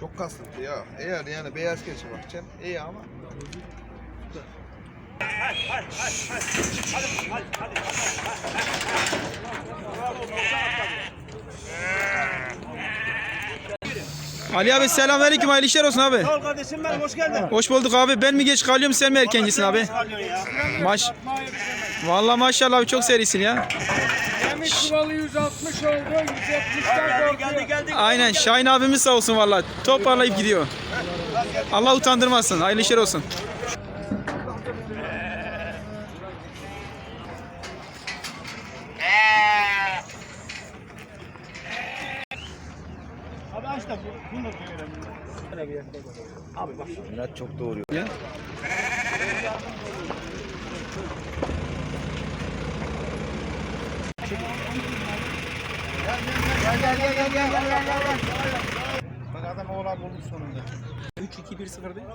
Çok kasıntı ya. Eğer yani beyaz keçi bakacaksın iyi ama. Ali abi selamünaleyküm hayırlı işler olsun abi. Sağ ol kardeşim ben hoş geldin. Hoş bulduk abi. Ben mi geç kalıyorum sen mi erkencisin abi? Maş Vallahi maşallah abi çok serisin ya. Çuvalı 160 oldu, 170'ten Geldi geldi. Aynen Şahin abimiz sağ olsun vallahi. Toparlayıp gidiyor. Allah utandırmasın. Hayırlı işler olsun. Abi aç da bu- bunu da görelim. Şöyle bir yakına bak. Abi bak. Murat çok doğuruyor. Ya. Bak adam oğlan bulmuş sonunda. 3-2-1-0 değil.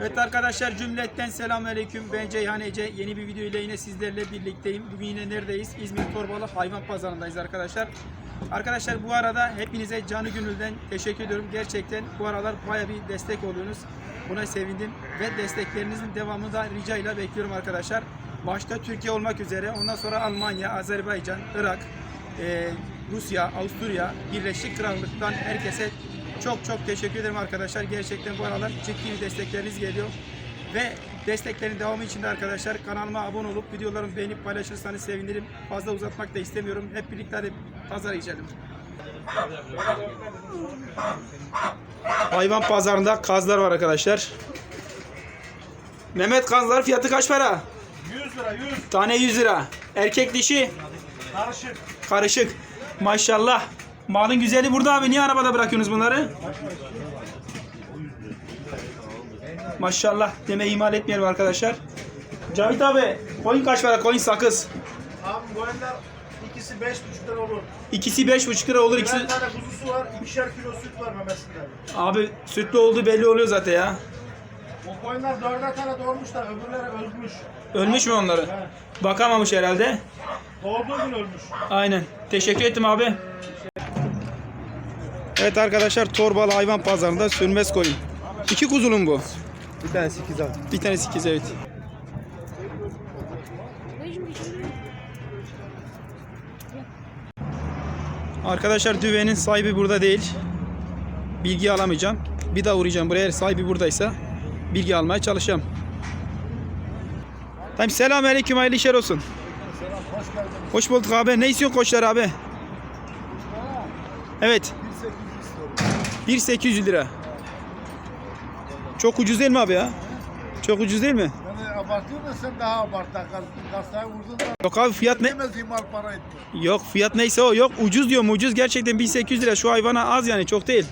Evet arkadaşlar cümletten selamünaleyküm. Ben Ceyhan Ece. Yeni bir video ile yine sizlerle birlikteyim. Bugün yine neredeyiz? İzmir Torbalı Hayvan Pazarı'ndayız arkadaşlar. Arkadaşlar bu arada hepinize canı gönülden teşekkür ediyorum. Gerçekten bu aralar baya bir destek oluyorsunuz. Buna sevindim ve desteklerinizin devamını da rica ile bekliyorum arkadaşlar. Başta Türkiye olmak üzere ondan sonra Almanya, Azerbaycan, Irak, e, Rusya, Avusturya, Birleşik Krallık'tan herkese çok çok teşekkür ederim arkadaşlar. Gerçekten bu aralar ciddi bir destekleriniz geliyor. Ve desteklerin devamı için de arkadaşlar kanalıma abone olup videolarımı beğenip paylaşırsanız sevinirim. Fazla uzatmak da istemiyorum. Hep birlikte hadi pazara geçelim. Hayvan pazarında kazlar var arkadaşlar. Mehmet kazlar fiyatı kaç para? 100 lira 100. Tane 100 lira. Erkek dişi Karışık. karışık. Maşallah. Malın güzeli burada abi. Niye arabada bırakıyorsunuz bunları? Maşallah. Deme ihmal etmeyelim arkadaşlar. Cavit abi. Koyun kaç para? Koyun sakız. Abi ender ikisi 5,5 lira olur. İkisi 5,5 lira olur. İkisi... Birer tane kuzusu var, ikişer kilo süt var memesinde. Abi sütlü olduğu belli oluyor zaten ya. O koyunlar dörder tane doğurmuşlar, öbürleri ölmüş. Ölmüş mü onları? Bakamamış herhalde. Doğduğu gün ölmüş. Aynen. Teşekkür ettim abi. Evet arkadaşlar Torbalı hayvan pazarında sürmez koyun. İki kuzulun bu. Bir tanesi ikiz abi. Bir tanesi ikiz evet. Arkadaşlar düvenin sahibi burada değil. Bilgi alamayacağım. Bir daha uğrayacağım buraya. Eğer sahibi buradaysa bilgi almaya çalışacağım. Tamam selamünaleyküm hayırlı işler olsun. Hoş bulduk abi. Ne istiyorsun koçlar abi? Evet. 1800 lira. Çok ucuz değil mi abi ya? Çok ucuz değil mi? Yani abartıyorsun da sen daha abart. Kasaya vurdun da Yok abi fiyat ne? Yok fiyat neyse o. Yok ucuz diyorum ucuz. Gerçekten 1800 lira. Şu hayvana az yani çok değil.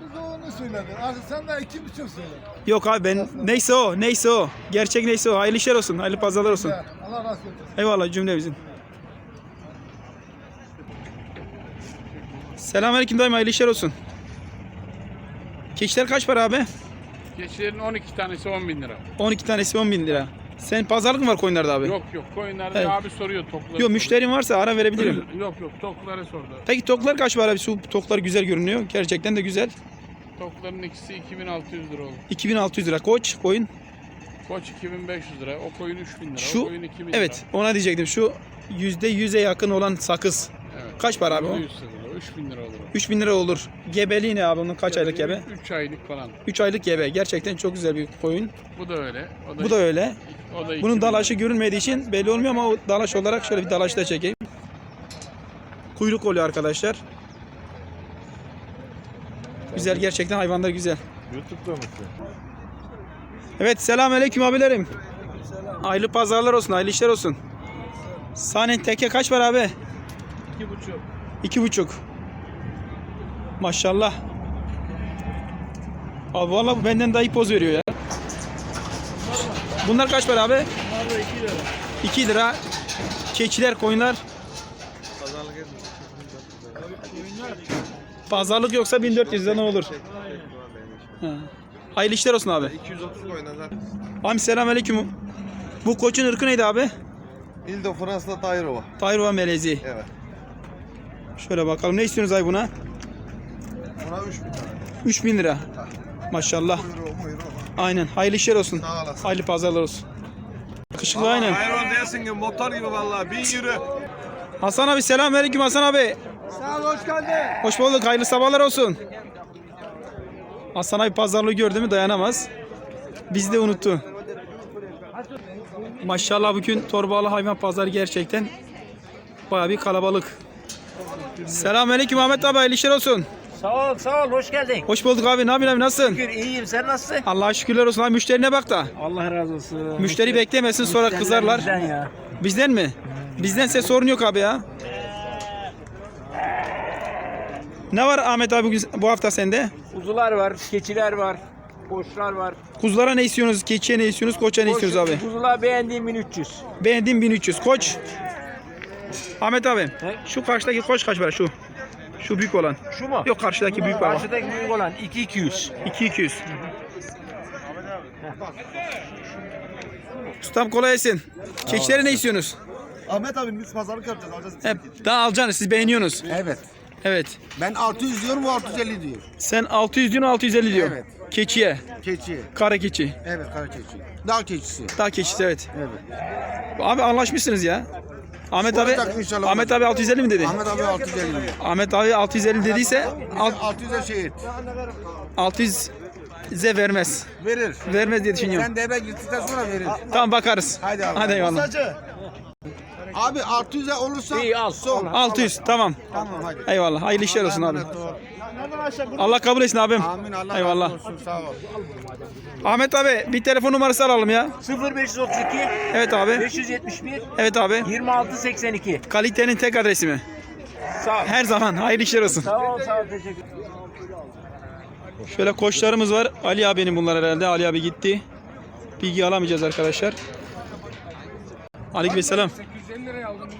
Biz de onu söyledin. Artık sen de iki buçuk söyle. Yok abi ben neyse o. Neyse o. Gerçek neyse o. Hayırlı işler olsun. Hayırlı pazarlar olsun. Ya, Allah razı olsun. Eyvallah cümlemizin. Selamünaleyküm dayım hayırlı işler olsun. Keçiler kaç para abi? Keçilerin 12 tanesi 10 bin lira. 12 tanesi 10 bin lira. Sen pazarlık mı var koyunlarda abi? Yok yok koyunlarda Evet. abi soruyor tokları. Yok müşterim varsa ara verebilirim. yok yok tokları sordu. Peki toklar kaç para abi? Şu toklar güzel görünüyor. Gerçekten de güzel. Tokların ikisi 2600 lira oldu. 2600 lira koç koyun. Koç 2500 lira. O koyun 3000 lira. Şu o koyun 2000 lira. evet ona diyecektim. Şu %100'e yakın olan sakız. Evet. Kaç para abi o? 100 lira. 3000 lira olur. 3000 lira olur. Gebeliği ne abi onun kaç aylık gebe? 3 aylık falan. 3 aylık gebe. Gerçekten çok güzel bir koyun. Bu da öyle. O da, Bu da öyle. o da Bunun 2000 dalaşı görünmediği için belli olmuyor ama o dalaş olarak şöyle bir dalaş da çekeyim. Kuyruk oluyor arkadaşlar. Güzel gerçekten hayvanlar güzel. Youtube'da mısın? Evet selamünaleyküm abilerim. Hayırlı pazarlar olsun, hayırlı işler olsun. Sahnen teke kaç var abi? 2,5. İki buçuk. Maşallah. Abi vallahi bu benden daha iyi poz veriyor ya. Bunlar kaç para abi? Bunlar da 2 lira. 2 lira. Keçiler, koyunlar. Pazarlık yoksa 1400 lira ne olur? Ha. Hayırlı işler olsun abi. 230 koyun azar. Abi selamünaleyküm. Bu koçun ırkı neydi abi? İldo Fransa'da Tayrova. Tayrova melezi. Evet. Şöyle bakalım ne istiyorsunuz ay buna? Buna 3 bin lira. 3000 lira. Maşallah. Buyurun buyurun. Aynen. Hayırlı işler olsun. Sağ olasın. Hayırlı pazarlar olsun. Yakışıklı aynen. Dersin ki motor gibi vallahi bin yürü. Hasan abi selamünaleyküm Hasan abi. Sağ ol hoş geldin. Hoş bulduk. Hayırlı sabahlar olsun. Hasan abi pazarlığı gördü mü dayanamaz. Bizi de unuttu. Maşallah bugün Torbalı hayvan pazarı gerçekten baya bir kalabalık. Selamünaleyküm Ahmet abi hayırlı işler olsun. Sağ ol sağ ol hoş geldin. Hoş bulduk abi. Ne yapıyorsun abi nasılsın? Şükür iyiyim sen nasılsın? Allah'a şükürler olsun abi müşterine bak da. Allah razı olsun. Müşteri beklemesin sonra kızarlar. Bizden ya. Bizden mi? Bizdense sorun yok abi ya. Ne var Ahmet abi bugün, bu hafta sende? Kuzular var, keçiler var, koçlar var. Kuzulara ne istiyorsunuz? Keçiye ne istiyorsunuz? Koça ne istiyoruz abi? Kuzular beğendiğim 1300. Beğendiğim 1300. Koç. Ahmet abi. He? Şu karşıdaki koç kaç para şu? Şu büyük olan. Şu mu? Yok karşıdaki büyük var. Karşıdaki büyük olan 2200. 2200. Ustam kolay gelsin. Keçilere ne istiyorsunuz? Ahmet abi biz pazarlık yapacağız alacağız. Hep daha alacaksınız. Siz beğeniyorsunuz. Evet. Evet. Ben 600 diyorum bu 650 diyor. Sen 600 diyorsun 650 diyor. Evet. Keçiye. Keçi. Kara keçi. Evet kara keçi. Dağ keçisi. Dağ keçisi evet. Evet. Abi anlaşmışsınız ya. Ahmet abi inşallah Ahmet abi 650 mi dedi? Ahmet abi 650 diyor. Ahmet abi 650 dediyse alt- 600'e şey et. 600 size vermez. Verir. Vermez diye düşünüyorum. Sen devre gittikten sonra verir. Tamam bakarız. Haydi abi. Hadi eyvallah. Abi 600'e olursa İyi al. son. 600 tamam. Tamam hadi. Eyvallah. Hayırlı işler olsun abi. Emanet ol. Allah kabul etsin abim. Amin Allah Eyvallah. razı olsun sağ ol. Ahmet abi bir telefon numarası alalım ya. 0532 Evet abi. 571 Evet abi. 2682. Kalitenin tek adresi mi? Sağ ol. Her zaman hayırlı işler olsun. Sağ ol sağ ol teşekkür Şöyle koçlarımız var. Ali abinin bunlar herhalde. Ali abi gitti. Bilgi alamayacağız arkadaşlar. Aleykümselam.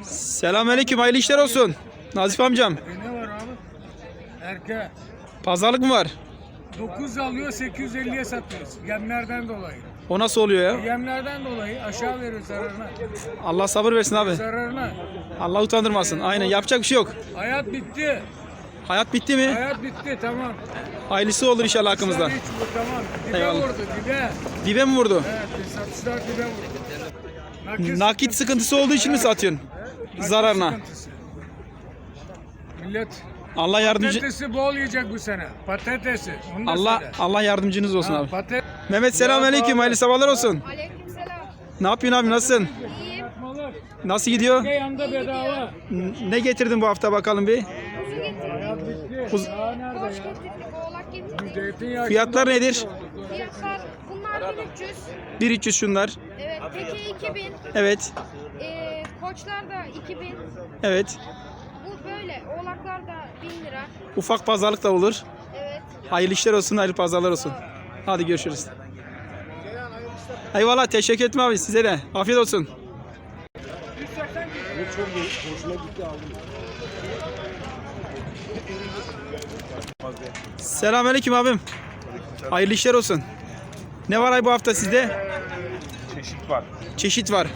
Selamünaleyküm. Hayırlı işler olsun. Nazif amcam. Ne var abi? Erke. Pazarlık mı var? 9 alıyor 850'ye satıyoruz. Yemlerden dolayı. O nasıl oluyor ya? Yemlerden dolayı aşağı veriyor zararına. Allah sabır versin abi. Zararına. Allah utandırmasın. Aynen yapacak bir şey yok. Hayat bitti. Hayat bitti mi? Hayat bitti tamam. Hayırlısı olur inşallah hakkımızda. Hiç bu tamam. Dibe Eyvallah. vurdu dibe. Dibe mi vurdu? Evet satışlar dibe vurdu. Nakit, Nakit sıkıntısı olduğu için mi satıyorsun? Zararına. sıkıntısı. Millet Allah yardımcı patatesi bol yiyecek bu sene. Patatesi. Onu da Allah söyle. Allah yardımcınız olsun Ha, abi. Patates. Mehmet selamünaleyküm. Hayırlı sabahlar olsun. Aleykümselam. Ne yapıyorsun abi? Nasılsın? İyiyim. Nasıl gidiyor? Bir yanda bedava. N- Ne getirdin bu hafta bakalım bir? Kuzu getirdik. Kuz- Koç getirdik. Oğlak getirdik. Fiyatlar nedir? Fiyatlar bunlar 1300. 1300 şunlar. Evet. Teke 2000. Evet. Ee, koçlar da 2000. Evet. Bu böyle. Oğlaklar da 1000 lira. Ufak pazarlık da olur. Evet. Hayırlı işler olsun, hayırlı pazarlar olsun. Hadi görüşürüz. Eyvallah teşekkür ederim abi size de. Afiyet olsun. Selamünaleyküm abim. Hayırlı işler olsun. Ne var ay bu hafta sizde? Çeşit var. Çeşit var.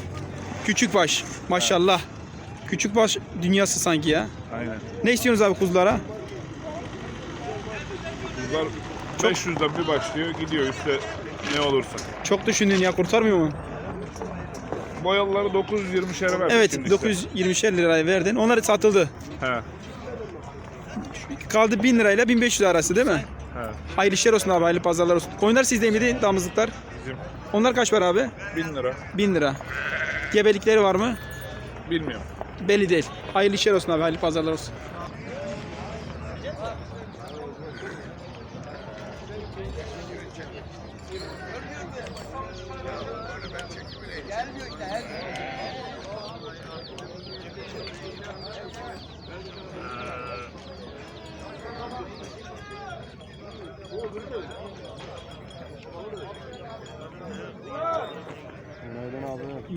Küçük baş. Maşallah. Küçük baş dünyası sanki ya. Aynen. Ne istiyorsunuz abi kuzulara? Bunlar 500'den bir başlıyor gidiyor üstte ne olursa. Çok düşündün ya kurtarmıyor mu? Boyalıları 920'şere verdik Evet şimdi işte. 920 liraya verdin. Onları satıldı. He. Kaldı 1000 lirayla 1500 arası değil mi? Hayırlı işler olsun abi, hayırlı pazarlar olsun. Koyunlar sizde miydi damızlıklar? Bizim Onlar kaç para abi? 1000 lira. 1000 lira. Gebelikleri var mı? Bilmiyorum. Belli değil. Hayırlı işler olsun abi, hayırlı pazarlar olsun.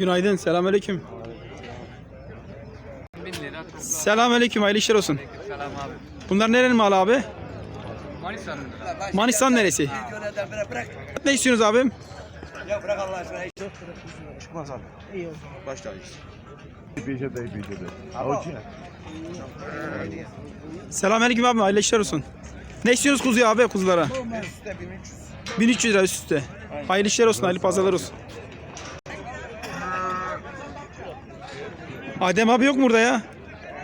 Günaydın, selamünaleyküm. Selamünaleyküm, hayırlı işler olsun. Bunlar nerenin malı abi? Manisa'nın. Manisa'nın neresi? Ne istiyorsunuz abim? Selamünaleyküm abi. Hayırlı işler olsun. Ne istiyorsunuz kuzuya abi kuzulara? Üstte 1300. 1300 lira üst üste. Hayırlı işler olsun. Hayırlı pazarlar olsun. Adem abi yok mu burada ya?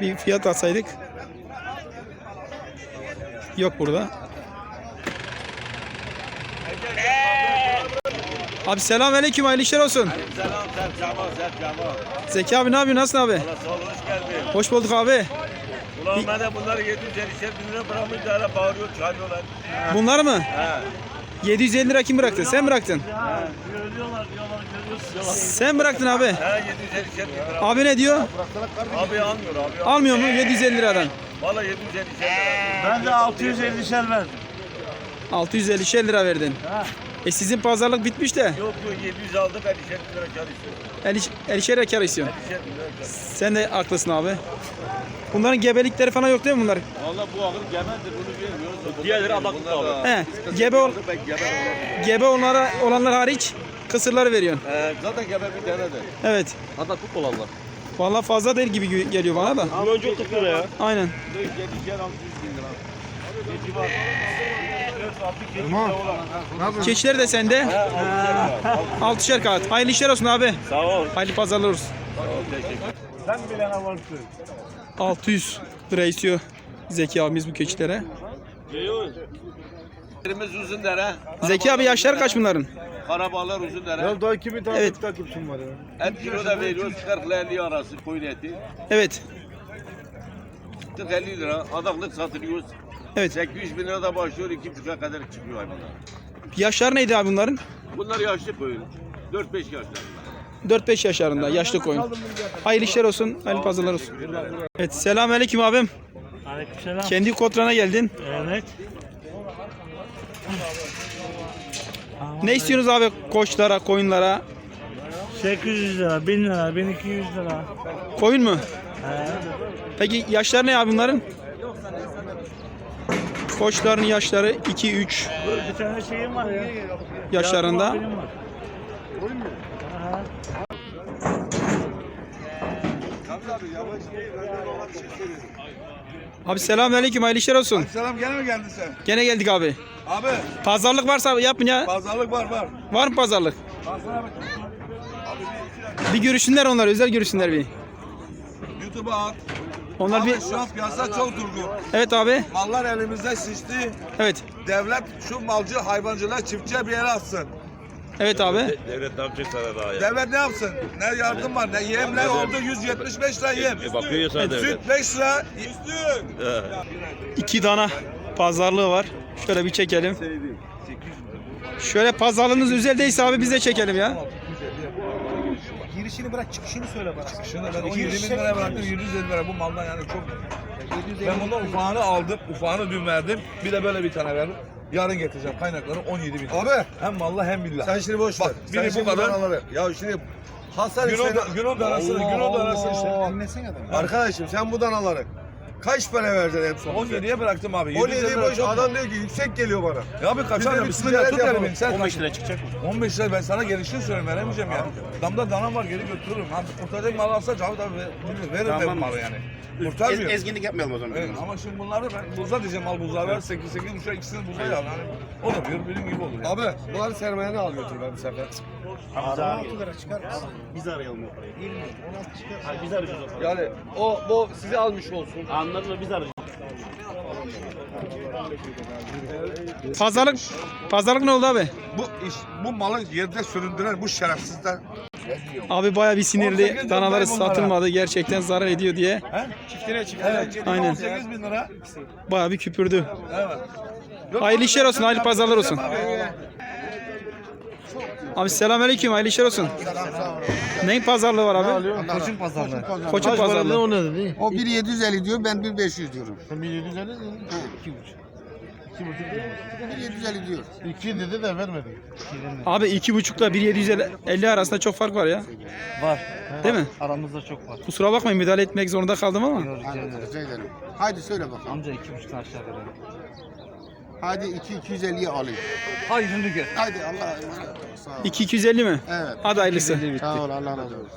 Bir fiyat atsaydık. Yok burada. Abi selamünaleyküm. Hayırlı işler olsun. Selam sen Cemal sen Cemal. Zeki abi ne yapıyorsun? Nasılsın abi? Sağ ol hoş geldin. Hoş bulduk abi. Ulan ben de bunları 750 bin lira bırakmış da bağırıyor çağırıyorlar. Bunlar mı? He. 750 lira kim bıraktı? Sen bıraktın. Söylüyorlar diyorlar görüyorsun. Sen bıraktın abi. He 750 bin lira. Abi ne diyor? Abi almıyor abi. Almıyor mu? 750 liradan. Valla 750 lira. Ben de 650 şer verdim. 650 lira verdin. E sizin pazarlık bitmiş de. Yok yok 700 aldım 50 lira kar istiyorum. 50 50 lira kar istiyorsun. 50 bin lira kar. Sen de haklısın abi. Bunların gebelikleri falan yok değil mi bunlar? Valla bu ağır gemendir bunu bilmiyoruz. Diğerleri adaklık abi. He. Gebe ol, gebe onlara olanlar hariç kısırları veriyorsun. Ee, zaten gebe bir tane de. Evet. Adaklık olanlar. Vallahi fazla değil gibi geliyor bana da. Önce 40 lira ya. Aynen. 7 şer 600 bin lira. Geçi Keçiler de sende. Altışer kağıt. Hayırlı işler olsun abi. Sağ ol. Hayırlı pazarlar olsun. Sen bilene varsın. 600 lira istiyor Zeki abimiz bu keçilere. Yerimiz uzun dere. Zeki abi yaşları kaç bunların? Karabalar uzun dere. daha 2000 tane Evet. takipçim var ya. Et kilo da veriyoruz 40 ile 50 arası koyun eti. Evet. 40 50 lira adaklık satılıyoruz. Evet. 800 bin lira da başlıyor 2,5'a kadar çıkıyor hayvanlar. Yaşları neydi abi bunların? Bunlar yaşlı koyun. 4-5 yaşlarında. 4-5 yaşlarında yaşlı koyun. Hayırlı işler olsun, hayırlı pazarlar olsun. Evet, selamünaleyküm abim. Aleykümselam. Kendi kotrana geldin. Evet. Ne istiyorsunuz abi koçlara, koyunlara? 800 lira, 1000 lira, 1200 lira. Koyun mu? He. Peki yaşları ne abi bunların? Koçların yaşları 2-3 Bir tane şeyim var ya. yaşlarında. Benim var. Abi selamünaleyküm, hayırlı işler olsun. Selam gene mi geldin sen? Gene geldik abi. Abi Pazarlık varsa yapın ya. pazarlık var var. Var mı pazarlık? Bir görüşsünler onlar, özel görüşsünler bir. YouTube'a at. Onlar bir... Abi şu an piyasa çok durgun. Evet abi. Mallar elimizde şişti. Evet. Devlet şu malcı hayvancılar çiftçiye bir yere atsın. Evet abi. Devlet ne yapacak sana daha ya? Devlet ne yapsın? Ne yardım var ne yem ne oldu 175 lira yem. E, bakıyor ya sana devlet. Süt 5 lira. İki dana pazarlığı var. Şöyle bir çekelim. Şöyle pazarlığınız özeldeyse abi biz de çekelim ya. Girişini bırak çıkışını söyle bana. Şunu ben 20 bin lira bıraktım 750 lira bu maldan yani çok. Ben bundan ufağını aldım, ufağını dün verdim. Bir de böyle bir tane verdim. Yarın getireceğim kaynakları 17 bin. Abi hem mallah hem billah. Sen şimdi boş ver. Bak Sen biri bu şimdi kadar. danaları- Ya şimdi Hasan Günok, Hüseyin... günok danasını, günok danası işte. Dinlesene adamı. Arkadaşım sen bu danaları kaç para vereceksin en son? 17'ye bıraktım abi. 17 boş adam. adam diyor ki yüksek geliyor bana. Ya abi kaçar ya bismillah tut yapalım. elimi sen. 15 lira çıkacak mı? 15 lira ben sana gelişini söyleyeyim veremeyeceğim ya. Damda dana var geri götürürüm. Ha kurtaracak mal alsa Cavit abi verir, verir ben malı yani. Kurtarmıyor. ezginlik yapmayalım o zaman. Evet, ama şimdi bunları ben buza diyeceğim al buzlar ver 8 8 buçuk ikisini buza yani. O da bir benim gibi olur yani. Abi bunları sermayeni al götür ben bu sefer. 16 lira çıkar. Biz arayalım o parayı. 20 16 çıkar. Hayır biz arayacağız o parayı. Yani o bu sizi almış olsun. Anladın mı biz arayacağız. Pazarlık pazarlık ne oldu abi? Bu iş, bu malı yerde süründüren bu şerefsizler. Abi baya bir 18 sinirli. Danaları satılmadı. Gerçekten zarar ediyor diye. He? Çiftine çiftine. Evet. Aynen. 18 bin lira. Baya bir küpürdü. Evet. Hayırlı işler olsun, hayırlı pazarlar olsun. Abi, selamünaleyküm. Hayırlı işler olsun. Neyin pazarlığı var abi? Koçun pazarlığı. Koçun pazarlığı. ne dedi? O 1750 diyor ben 1500 diyorum. Sen 1750 dedin. 2,5. 2,5 1750 diyor. 2 dedi de vermedi. Abi iki buçukla 1.750 arasında çok fark var ya. Var. Değil mi? Aramızda çok var. Kusura bakmayın müdahale etmek zorunda kaldım ama. Rica ederim. Haydi söyle bakalım. Amca 2,5'tan aşağı verelim. Hadi 2 250'ye alayım. Şimdi gel. Haydi Allah'a emanet ol. Sağ ol. 2.250 mi? Evet. Hadi hayırlısı. Sağ ol Allah razı olsun.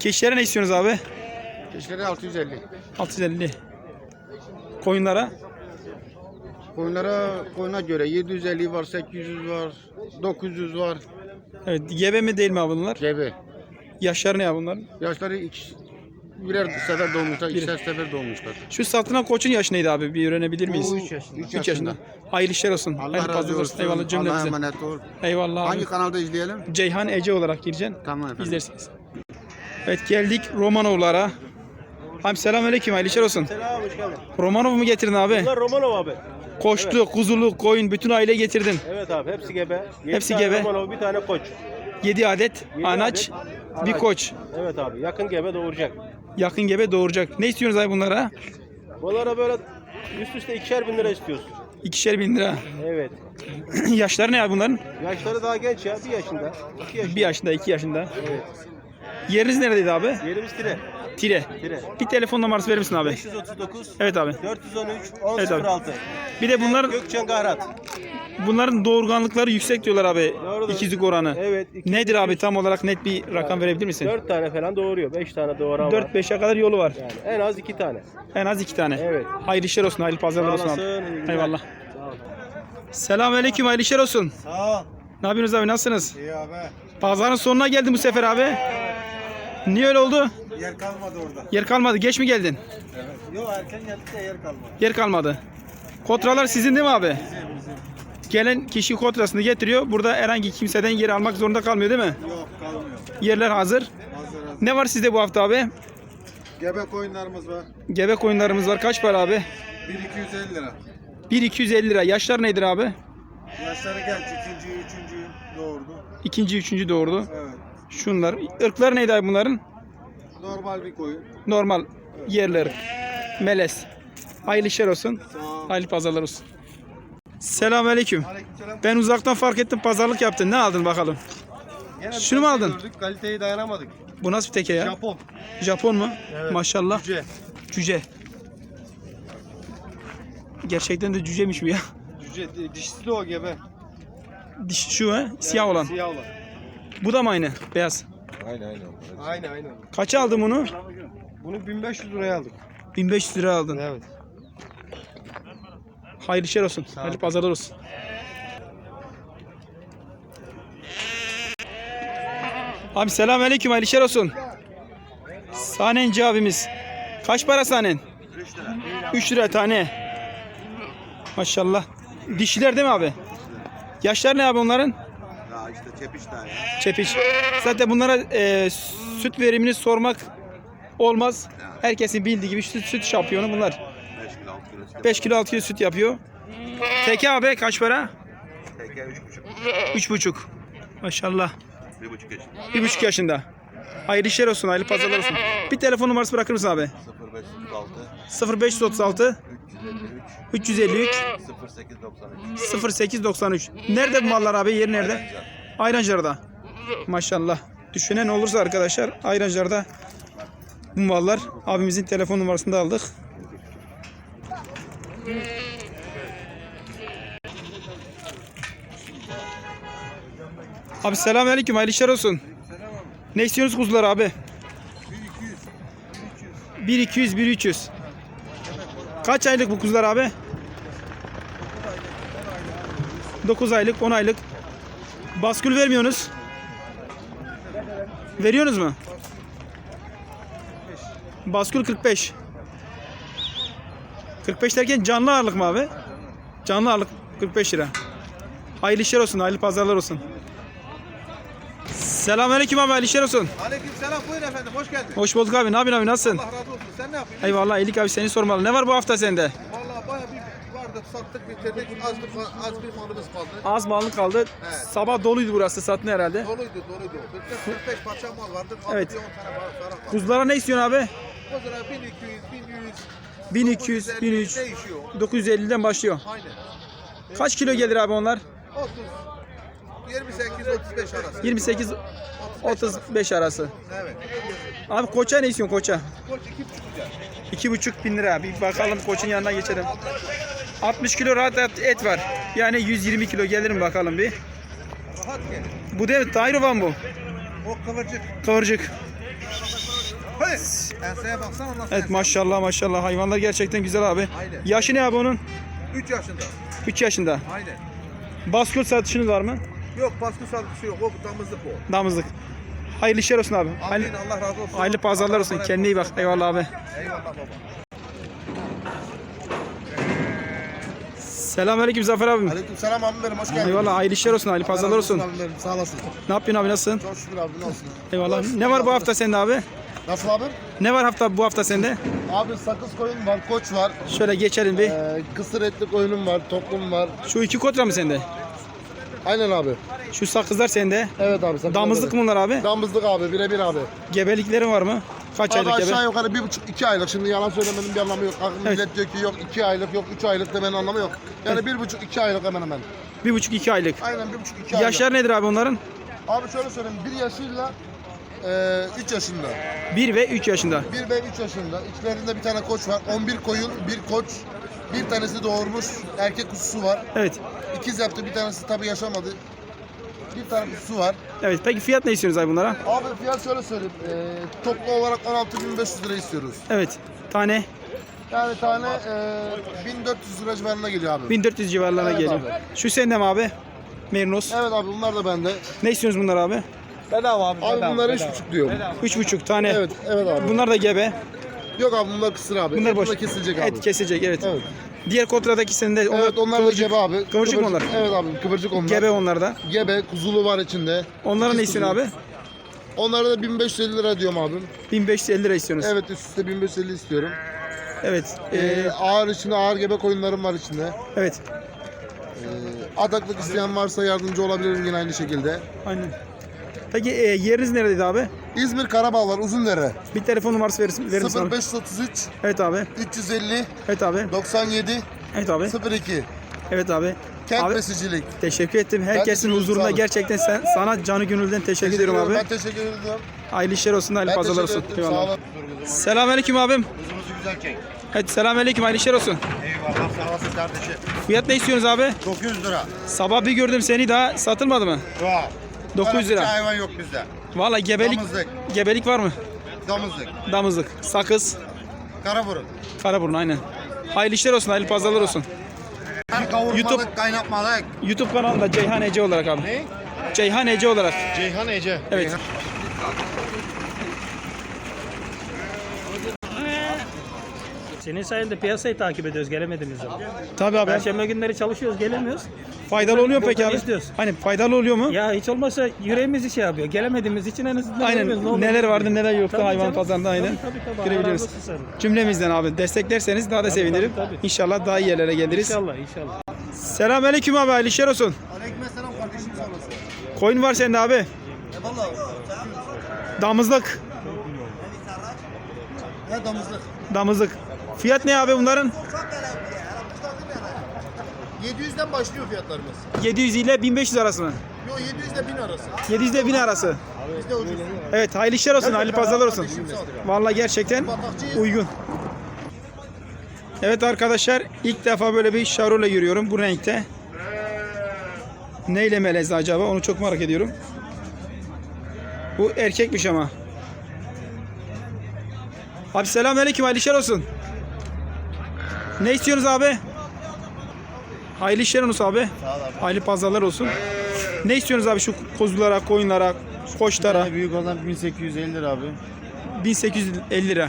Keçilere ne istiyorsunuz abi? Keşke 650. 650. Koyunlara. Koyunlara koyuna göre 750 var, 800 var, 900 var. Evet, gebe mi değil mi abi bunlar? Gebe. Yaşları ne ya bunların? Yaşları iki, birer sefer doğmuşlar, ikişer sefer doğmuşlar. Şu satılan koçun yaşı neydi abi? Bir öğrenebilir miyiz? Bu üç yaşında. 3 yaşında. Hayırlı işler olsun. Allah Hayırlı razı olsun. Eyvallah Allah'a cümlemize. emanet ol. Eyvallah abi. Hangi kanalda izleyelim? Ceyhan Ece olarak gireceksin. Tamam efendim. İzlersiniz. Evet geldik Romanovlara. Abi selamünaleyküm hayırlı işler olsun. Selam hoş geldin. Romanov mu getirdin abi? Bunlar Romanov abi. Koçlu, kuzulu, koyun bütün aile getirdin. Evet abi hepsi gebe. Yedi Hepsi tane gebe. Romanov bir tane koç. 7 adet Yedi anaç, adet bir anaç. koç. Evet abi yakın gebe doğuracak. Yakın gebe doğuracak. Ne istiyorsunuz abi bunlara? Bunlara böyle üst üste ikişer bin lira istiyoruz. İkişer bin lira. Evet. Yaşları ne abi bunların? Yaşları daha genç ya. Bir yaşında. iki yaşında. Bir yaşında, iki yaşında. Evet. Yeriniz neredeydi abi? Yerimiz tire. Tire. Tire. Bir telefon numarası verir misin abi? 539 Evet abi. 413 Evet abi. 1006. Bir de bunlar Gökçen Gahrat. bunların doğurganlıkları yüksek diyorlar abi. Doğrudur. İkizlik oranı. Evet. iki- Nedir abi tam olarak net bir rakam verebilir misin? 4 tane falan doğuruyor. 5 tane doğuran var. 4-5'e kadar yolu var. Yani en az 2 tane. En az iki tane. Evet. Hayırlı işler olsun, hayırlı pazarlar olsun abi. Eyvallah. Selamünaleyküm, hayırlı işler olsun. Sağ ol. Ne yapıyorsunuz abi, nasılsınız? İyi abi. Pazarın sonuna geldim bu sefer abi. Niye öyle oldu? Yer kalmadı orada. Yer kalmadı, geç mi geldin? Yok erken geldik de yer kalmadı. Yer kalmadı. Kotralar sizin değil mi abi? Gelen kişi kotrasını getiriyor. Burada herhangi kimseden yer almak zorunda kalmıyor değil mi? Yok kalmıyor. Yerler hazır. Hazır hazır. Ne var sizde bu hafta abi? Gebe koyunlarımız var. Gebe koyunlarımız var. Kaç para abi? 1250 lira. 1-250 lira. Yaşlar nedir abi? Yaşları genç. ikinci, üçüncü doğurdu. İkinci, üçüncü doğurdu. Evet. Şunlar. Irklar neydi abi bunların? Normal bir koyun. Normal yerler. Melez. Hayırlı işler olsun. Hayırlı pazarlar olsun. Selamünaleyküm. Aleykümselam. Ben uzaktan fark ettim pazarlık yaptın. Ne aldın bakalım? Gene Şunu mu aldın? Gördük, kaliteyi dayanamadık. Bu nasıl bir teke ya? Japon. Japon mu? Evet. Maşallah. Cüce. Cüce. Gerçekten de cücemiş bu ya. Cüce. di- Dişisi de o gebe. Diş şu ha? Siyah olan. Siyah olan. Bu da mı aynı? Beyaz. Aynen aynen. Kaça aldın bunu? Bunu 1500 liraya aldık. 1500 lira aldın. Evet. Hayırlı işler olsun. Hayırlı pazarlar olsun. Abi selamünaleyküm. Hayırlı işler olsun. Sahnenci abimiz. Kaç para sahnen? 3 lira. 3 lira tane. Maşallah. Dişiler değil mi abi? Yaşlar ne abi onların? Ya işte çepiş daha ya. Çepiç. Zaten bunlara e, süt verimini sormak olmaz. Herkesin bildiği gibi süt, süt şampiyonu bunlar. 5 kilo 6 kilo. 5 kilo 6 kilo süt yapıyor. Teke abi kaç para? Teke 3,5. 3,5. Maşallah. 1,5 yaşında. 1,5 yaşında. Hayırlı işler olsun, hayırlı pazarlar olsun. Bir telefon numarası bırakır mısın abi? 0536 0536 353 353 0893. 0893. Nerede bu mallar abi? Yeri nerede? Ayrancılar'da. Maşallah. Düşünen olursa arkadaşlar Ayrancılar'da bu mallar abimizin telefon numarasını da aldık. Abi selamünaleyküm. Hayırlı işler olsun. Ne istiyorsunuz kuzular abi? 1200 1300. Kaç aylık bu kuzular abi? 9 aylık, 10 aylık. Baskül vermiyorsunuz. Veriyorsunuz mu? Baskül 45. 45 derken canlı ağırlık mı abi? Canlı ağırlık 45 lira. Hayırlı işler olsun, hayırlı pazarlar olsun. Selamünaleyküm abi, hayırlı işler olsun. Aleyküm selam buyurun efendim hoş geldin. Hoş bulduk abi, ne yapıyorsun abi, nasılsın? Allah razı olsun. Sen ne yapıyorsun? Eyvallah, iyilik abi seni sormalı. Ne var bu hafta sende? Vardı sattık bitirdik. Az az bir malımız kaldı. Az malın kaldı. Evet. Sabah doluydu burası, sattın herhalde. Doluydu doluydu. 40 45 parça mal vardı. Kaldı Evet. bir 10 tane var. Ferah kaldı. Kuzulara ne istiyorsun abi? Zaman 1200, 1100, 1200, 950 1300, değişiyor. 950'den başlıyor. Aynen. Kaç kilo gelir abi onlar? 30, 28, 35 arası. 28 35 arası. Evet. Abi koça ne istiyorsun koça? Koç 2,5 lira. 2,5 bin lira. Bir bakalım koçun yanına geçelim. 60 kilo rahat et, var. Yani 120 kilo gelir mi bakalım bir. Rahat gelir. Bu değil mi? Tayrovan bu. O kıvırcık. Kıvırcık. Hey! Enseye baksana. Evet maşallah maşallah hayvanlar gerçekten güzel abi. Aynen. Yaşı ne abi onun? 3 yaşında. 3 yaşında. Aynen. Baskül satışınız var mı? Yok baskı satışı yok. O damızlık o. Damızlık. Hayırlı işler olsun abi. Hayırlı, Amin Allah razı olsun. hayırlı pazarlar olsun. Allah Kendine iyi bak. Eyvallah abi. Eyvallah baba. Selamünaleyküm Zafer abim. Aleykümselam abim benim hoş geldin. Eyvallah hayırlı işler olsun. Hayırlı pazarlar olsun. Abim benim sağ olasın. Ne yapıyorsun abi nasılsın? Çok şükür abi ne olsun. Eyvallah. Ne var bu hafta sende abi? Nasıl abi? Ne var hafta bu hafta sende? Abi sakız koyun var, koç var. Şöyle geçelim bir. Ee, kısır etli koyunum var, toplum var. Şu iki kotra mı sende? Aynen abi. Şu sakızlar sende. Evet abi. sakız Damızlık bunlar abi? Damızlık abi birebir abi. Gebeliklerin var mı? Kaç Abi aylık aşağı yukarı bir buçuk iki aylık. Şimdi yalan söylemenin bir anlamı yok. Evet. Millet diyor ki yok iki aylık yok üç aylık demenin anlamı yok. Yani bir buçuk iki aylık hemen hemen. Bir buçuk iki aylık. Aynen bir buçuk iki aylık. Yaşlar nedir abi onların? Abi şöyle söyleyeyim bir yaşıyla e, üç yaşında. 1 ve 3 yaşında. Bir ve üç yaşında. İçlerinde bir tane koç var. 11 koyun, bir koç. Bir tanesi doğurmuş. Erkek kuzusu var. Evet. İkiz yaptı. Bir tanesi tabii yaşamadı. Bir tane kuzusu var. Evet. Peki fiyat ne istiyorsunuz abi bunlara? Abi fiyat şöyle söyleyeyim. E, toplu olarak 16.500 lira istiyoruz. Evet. Tane Yani tane e, 1400 lira civarına geliyor abi. 1400 civarlarına Evet geliyor. Şu sende mi abi? Merinos. Evet abi bunlar da bende. Ne istiyorsunuz bunlar abi? Abi bunlar üç buçuk diyor. 3,5 tane. Evet, evet abi. Bunlar da gebe. Yok abi bunlar kısır abi. Bunlar boş. bunlar kesilecek abi. Et kesilecek evet. Evet. Diğer kontradaki sende Evet onlar da gebe abi. Kıvırcık mı onlar? Evet abi kıvırcık onlar. Gebe onlar da. Gebe, kuzulu var içinde. Onlara ne istiyorsun abi? Onlara da 1550 lira diyorum abim. 1550 lira istiyorsunuz. Evet üst üste 1550 istiyorum. Evet. Ee, Ee, ağır içinde ağır gebe koyunlarım var içinde. evet. Ee, adaklık isteyen varsa yardımcı olabilirim yine aynı şekilde. Aynen. Peki e, yeriniz neredeydi abi? İzmir Karabağlar Uzundere Bir telefon numarası verir, verir misin? abi? 0533 Evet abi. 350 Evet abi. 97 Evet abi. 02 Evet abi. Kent Abi- besicilik. Teşekkür ettim. Herkesin teşekkür sağ huzurunda gerçekten sen, sana canı gönülden teşekkür, ediyorum abi. Ben teşekkür ediyorum. Hayırlı işler olsun, hayırlı pazarlar teşekkür olsun. ettim. Sağ Eyvallah. olun. Selamünaleyküm abim. Kuzumuzu güzel çek. Evet selamünaleyküm, hayırlı işler olsun. Eyvallah sağ olasın kardeşim. Fiyat ne istiyorsunuz abi? 900 lira. Sabah bir gördüm seni daha satılmadı mı? Vah. 900 lira. hayvan yok bizde. Vallahi gebelik Damızlık. gebelik var mı? Damızlık. Damızlık, sakız, Karaburun. karaburun aynen. Hayırlı işler olsun, hayırlı pazarlar olsun. Kavurmalık, YouTube- kaynatmalık. YouTube kanalında Ceyhan Ece olarak abi. Ne? Ceyhan Ece olarak. Ceyhan Ece. Evet. Senin sayende piyasayı takip ediyoruz gelemediğimiz zaman. Tabii abi. Perşembe günleri çalışıyoruz gelemiyoruz. Faydalı oluyor peki abi? istiyoruz. Hani faydalı oluyor mu? Ya hiç olmazsa yüreğimizi şey yapıyor. Gelemediğimiz için en azından Aynen. gelemiyoruz. Ne olur Neler ne vardı neler yoktu Tabii hayvan canım. pazarında aynen. Tabii tabii tabii. Görebiliyoruz. Allah razı olsun senden. Cümlemizden abi desteklerseniz daha da sevinirim. tabii, tabii. İnşallah daha iyi yerlere geliriz. İnşallah inşallah. Selamünaleyküm abi hayırlı işler olsun. Aleykümselam kardeşim sağ olasın. Koyun var sende abi. Vallahi Damızlık. ne damızlık. Damızlık. Fiyat ne abi bunların? 700'den başlıyor fiyatlarımız. 700 ile 1500 arası mı? Yo 700 ile 1000 arası. 700 ile 1000 arası. Bizde ucuz. Evet hayırlı işler olsun, hayırlı pazarlar olsun. Vallahi gerçekten uygun. Evet arkadaşlar ilk defa böyle bir şarole görüyorum bu renkte. Neyle melezli acaba onu çok merak ediyorum. Bu erkekmiş ama. Abi selamünaleyküm hayırlı işler olsun. Ne istiyorsunuz abi? Hayırlı işler olsun abi. Hayırlı pazarlar olsun. Ne istiyorsunuz abi şu kuzulara, koyunlara, koçlara? Büyük olan 1850 lira abi. 1850 lira.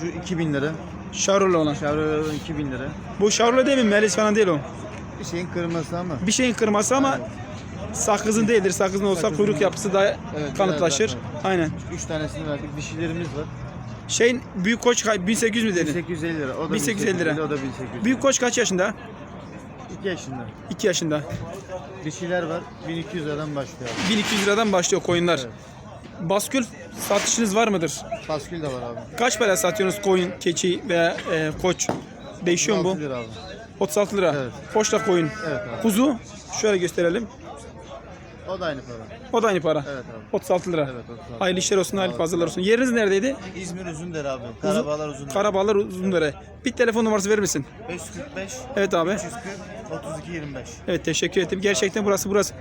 Şu 2000 lira. Şarolo olan. Chevrolet 2000 lira. Bu şarolo değil mi? Melez falan değil o. Bir şeyin kırması ama. Bir şeyin kırması ama sakızın değildir. Sakızın olsa Sakızın kuyruk yapısı daha Evet, kanıtlaşır. biraz Aynen. 3 tanesini verdik. Dişilerimiz var. Şeyin büyük koç kaç- 1800 mü dedin? 1850 lira. O da 1850 lira. O da 1850. Büyük koç kaç yaşında? 2 yaşında. 2 yaşında. Dişiler var. 1200 liradan başlıyor abi. 1200 liradan başlıyor koyunlar. Baskül satışınız var mıdır? Paskül de var abi. Kaç para satıyorsunuz koyun, keçi veya e, koç? Değişiyor mu 36 bu? lira abi. 36 lira. Evet. Koçla koyun. Evet abi. Kuzu şöyle gösterelim. O da aynı para. O da aynı para. Evet abi. 36 lira. Evet 36. Hayırlı işler olsun, hayırlı pazarlar olsun. Yeriniz neredeydi? İzmir Uzundere abi. Karabağlar Uzundere. Karabağlar Uzundere. Bir telefon numarası verir misin? 545 Evet abi. 340 32 25. Evet teşekkür ettim. Gerçekten burası burası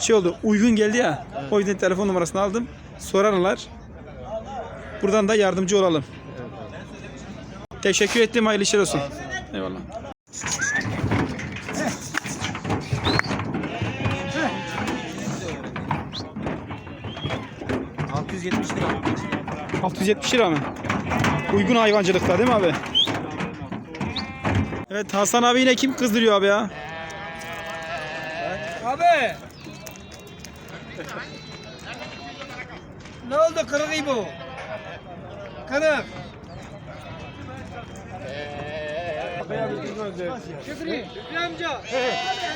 şey oldu. Uygun geldi ya. O yüzden telefon numarasını aldım. Sorarlar. Buradan da yardımcı olalım. Teşekkür ettim. Hayırlı işler olsun. Eyvallah. Lira. 670 lira mı? Uygun hayvancılıkta değil mi abi? Evet Hasan abi yine kim kızdırıyor abi ya? Abi. ne oldu kırık bu? Kırık.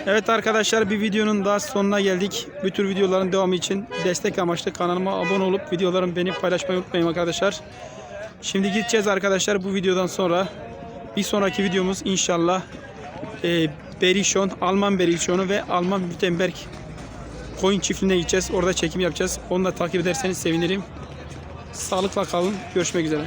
Evet arkadaşlar bir videonun daha sonuna geldik. Bu tür videoların devamı için destek amaçlı kanalıma abone olup videolarımı beğenip paylaşmayı unutmayın arkadaşlar. Şimdi gideceğiz arkadaşlar bu videodan sonra. Bir sonraki videomuz inşallah e, Berişon, Alman Berişon'u ve Alman Mütenberg koyun çiftliğine gideceğiz. Orada çekim yapacağız. Onu da takip ederseniz sevinirim. Sağlıkla kalın. Görüşmek üzere.